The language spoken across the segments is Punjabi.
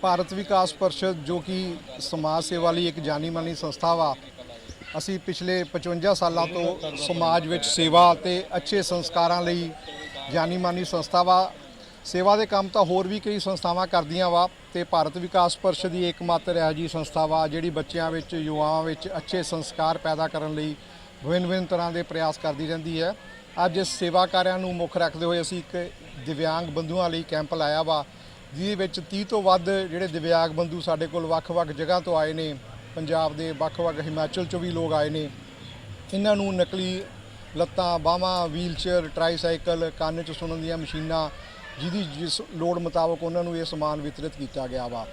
ਭਾਰਤ ਵਿਕਾਸ ਪਰਿਸ਼ਦ, ਜੋ ਕਿ ਸਮਾਜ ਸੇਵਾ ਲਈ ਇੱਕ ਜਾਣੀ ਮਾਨੀ ਸੰਸਥਾ ਵਾ, ਅਸੀਂ ਪਿਛਲੇ 55 ਸਾਲਾਂ ਤੋਂ ਸਮਾਜ ਵਿੱਚ ਸੇਵਾ ਤੇ ਅੱਛੇ ਸੰਸਕਾਰਾਂ ਲਈ ਜਾਣੀ ਮਾਨੀ ਸੰਸਥਾ ਵਾ। ਸੇਵਾ ਦੇ ਕੰਮ ਤਾਂ ਹੋਰ ਵੀ ਕਈ ਸੰਸਥਾਵਾਂ ਕਰਦੀਆਂ ਵਾ ਤੇ ਭਾਰਤ ਵਿਕਾਸ ਪਰਿਸ਼ਦ ਹੀ ਇੱਕਮਾਤਰ ਇਹੋ ਜੀ ਸੰਸਥਾ ਵਾ, ਜਿਹੜੀ ਬੱਚਿਆਂ ਵਿੱਚ, ਯੁਵਾਵਾਂ ਵਿੱਚ ਅੱਛੇ ਸੰਸਕਾਰ ਪੈਦਾ ਕਰਨ ਲਈ ਵਿਭਿੰਨ-ਵਿਭਿੰਨ ਤਰ੍ਹਾਂ ਦੇ ਪ੍ਰਯਾਸ ਕਰਦੀ ਰਹਿੰਦੀ ਹੈ। ਅੱਜ ਇਸ ਸੇਵਾ ਕਾਰਿਆਂ ਨੂੰ ਮੁੱਖ ਰੱਖਦੇ ਹੋਏ ਅਸੀਂ ਇੱਕ ਦਿਵਿਆਂਗ ਬੰਧੂਆਂ ਲਈ ਕੈਂਪ ਲਾਇਆ ਵਾ। ਜਿਹਦੇ ਵਿੱਚ 30 ਤੋਂ ਵੱਧ ਜਿਹੜੇ ਦਿਵਿਆਗ ਬੰਧੂ ਸਾਡੇ ਕੋਲ ਵੱਖ-ਵੱਖ ਜਗ੍ਹਾ ਤੋਂ ਆਏ ਨੇ, ਪੰਜਾਬ ਦੇ ਵੱਖ-ਵੱਖ ਹਿਮਾਚਲ ਚੋਂ ਵੀ ਲੋਕ ਆਏ ਨੇ। ਇਹਨਾਂ ਨੂੰ ਨਕਲੀ ਲੱਤਾਂ, ਬਾਹਾਂ ਵੀਲਚੇਅਰ ਟਰਾਈਸਾਈਕਲ ਕੰਨ 'ਚ ਸੁਣਨ ਦੀਆਂ ਮਸ਼ੀਨਾਂ ਜਿਹਦੀ ਜਿਸ ਲੋੜ ਮੁਤਾਬਕ ਉਹਨਾਂ ਨੂੰ ਇਹ ਸਮਾਨ ਵਿਤਰਿਤ ਕੀਤਾ ਗਿਆ ਵਾ।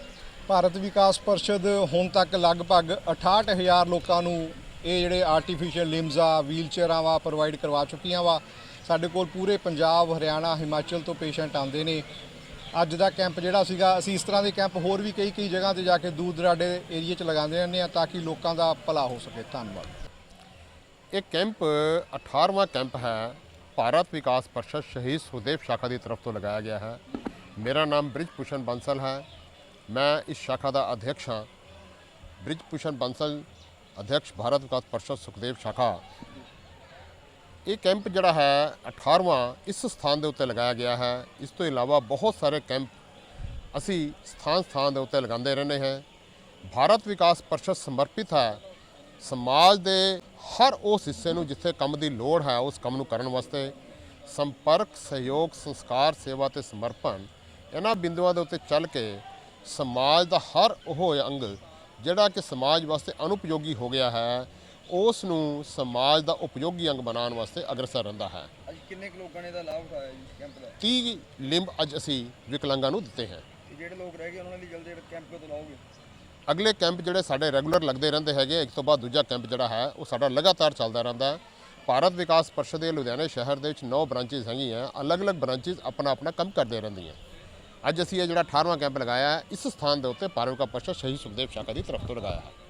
ਭਾਰਤ ਵਿਕਾਸ ਪਰਿਸ਼ਦ ਹੁਣ ਤੱਕ ਲਗਭਗ 68000 ਲੋਕਾਂ ਨੂੰ ਇਹ ਜਿਹੜੇ ਆਰਟੀਫੀਸ਼ੀਅਲ ਲਿੰਬਸ ਆ ਵੀਲਚੇਅਰਾਂ ਵਾ ਪ੍ਰੋਵਾਈਡ ਕਰਵਾ ਚੁੱਕੀਆਂ ਵਾ। ਸਾਡੇ ਕੋਲ ਪੂਰੇ ਪੰਜਾਬ, ਹਰਿਆਣਾ, ਹਿਮਾਚਲ ਤੋਂ ਪੇਸ਼ੈਂਟ ਆਉਂਦੇ ਨੇ। ਅੱਜ ਦਾ ਕੈਂਪ ਜਿਹੜਾ ਸੀਗਾ, ਅਸੀਂ ਇਸ ਤਰ੍ਹਾਂ ਦੇ ਕੈਂਪ ਹੋਰ ਵੀ ਕਈ ਕਈ ਜਗ੍ਹਾ ਤੇ ਜਾ ਕੇ ਦੂਰ ਦਰਾਡੇ ਏਰੀਆ 'ਚ ਲਗਾਉਂਦੇ ਰਹਿੰਦੇ ਆ ਤਾਂ ਕਿ ਲੋਕਾਂ ਦਾ ਭਲਾ ਹੋ ਸਕੇ। ਧੰਨਵਾਦ। ਇਹ ਕੈਂਪ 18ਵਾਂ ਕੈਂਪ ਹੈ। ਭਾਰਤ ਵਿਕਾਸ ਪਰਿਸ਼ਦ ਸ਼ਹੀਦ ਸੁਖਦੇਵ ਸ਼ਾਖਾ ਦੀ ਤਰਫ ਤੋਂ ਲਗਾਇਆ ਗਿਆ ਹੈ। ਮੇਰਾ ਨਾਮ ਬ੍ਰਿਜ ਭੂਸ਼ਣ ਬੰਸਲ ਹੈ। ਮੈਂ ਇਸ ਸ਼ਾਖਾ ਦਾ ਅਧਿਕਸ਼ ਹਾਂ। ਬ੍ਰਿਜ ਭੂਸ਼ਣ ਬੰਸਲ ਅਧਿਕਸ਼ ਭਾਰਤ ਵਿਕਾਸ ਪਰਿਸ਼ਦ, ਸੁਖਦੇਵ ਸ਼ਾਖਾ। ਇਹ ਕੈਂਪ ਜਿਹੜਾ ਹੈ 18ਵਾਂ ਇਸ ਸਥਾਨ ਦੇ ਉੱਤੇ ਲਗਾਇਆ ਗਿਆ ਹੈ। ਇਸ ਤੋਂ ਇਲਾਵਾ ਬਹੁਤ ਸਾਰੇ ਕੈਂਪ ਅਸੀਂ ਸਥਾਨ ਸਥਾਨ ਦੇ ਉੱਤੇ ਲਗਾਉਂਦੇ ਰਹਿੰਦੇ ਹਾਂ। ਭਾਰਤ ਵਿਕਾਸ ਪਰਿਸ਼ਦ ਸਮਰਪਿਤ ਹੈ। ਸਮਾਜ ਦੇ ਹਰ ਉਸ ਹਿੱਸੇ ਨੂੰ ਜਿੱਥੇ ਕੰਮ ਦੀ ਲੋੜ ਹੈ, ਉਸ ਕੰਮ ਨੂੰ ਕਰਨ ਵਾਸਤੇ ਸੰਪਰਕ, ਸਹਿਯੋਗ, ਸੰਸਕਾਰ, ਸੇਵਾ ਤੇ ਸਮਰਪਣ ਇਹਨਾਂ ਬਿੰਦੂਆਂ ਦੇ ਉੱਤੇ ਚੱਲ ਕੇ ਸਮਾਜ ਦਾ ਹਰ ਉਹ ਅੰਗ ਜਿਹੜਾ ਕਿ ਸਮਾਜ ਵਾਸਤੇ ਅਨੁਪਯੋਗੀ ਹੋ ਗਿਆ ਹੈ। ਉਸ ਨੂੰ ਸਮਾਜ ਦਾ ਉਪਯੋਗੀ ਅੰਗ ਬਣਾਉਣ ਵਾਸਤੇ ਅਗਰਸਰ ਰਹਿੰਦਾ ਹੈ। ਅੱਜ ਕਿੰਨੇ ਕੁ ਲੋਕਾਂ ਨੇ ਇਹਦਾ ਲਾਭ ਉਠਾਇਆ ਜੀ ਕੈਂਪ ਦਾ? 30 ਲਿੰਬ ਅੱਜ ਅਸੀਂ ਵਿਕਲਾਂਗਾਂ ਨੂੰ ਦਿੱਤੇ ਹਨ ਤੇ ਜਿਹੜੇ ਲੋਕ ਰਹਿ ਗਏ ਉਹਨਾਂ ਲਈ ਜਲਦੀ ਕੈਂਪ ਕਦੋਂ ਲਾਓਗੇ? ਅਗਲੇ ਕੈਂਪ ਜਿਹੜੇ ਸਾਡੇ ਰੈਗੂਲਰ ਲੱਗਦੇ ਰਹਿੰਦੇ ਹੈਗੇ ਇੱਕ ਤੋਂ ਬਾਅਦ ਦੂਜਾ ਕੈਂਪ ਜਿਹੜਾ ਹੈ ਉਹ ਸਾਡਾ ਲਗਾਤਾਰ ਚੱਲਦਾ ਰਹਿੰਦਾ ਹੈ। ਭਾਰਤ ਵਿਕਾਸ ਪਰਿਸ਼ਦ ਦੇ ਲੁਧਿਆਣੇ ਸ਼ਹਿਰ ਦੇ ਵਿੱਚ 9 ਬ੍ਰਾਂਚਿਸ ਹੈਗੀਆਂ ਅਲੱਗ-ਅਲੱਗ ਬ੍ਰਾਂਚਿਸ ਆਪਣਾ ਆਪਣਾ ਕੰਮ ਕਰਦੇ ਰਹਿੰਦੀਆਂ ਅੱਜ ਅਸੀਂ ਇਹ ਜਿਹੜਾ 18ਵਾਂ ਕੈਂਪ ਲਗਾਇਆ ਹੈ ਇਸ ਸਥਾਨ ਦੇ ਉੱਤੇ ਭਾਰਤ ਵਿਕਾਸ ਪਰਿਸ਼ਦ ਸ਼ਹੀਦ ਸੁਖਦੇਵ ਸ਼ਾਖਾ ਦੀ ਤਰਫ ਤੋਂ ਲਗਾਇਆ ਹੈ।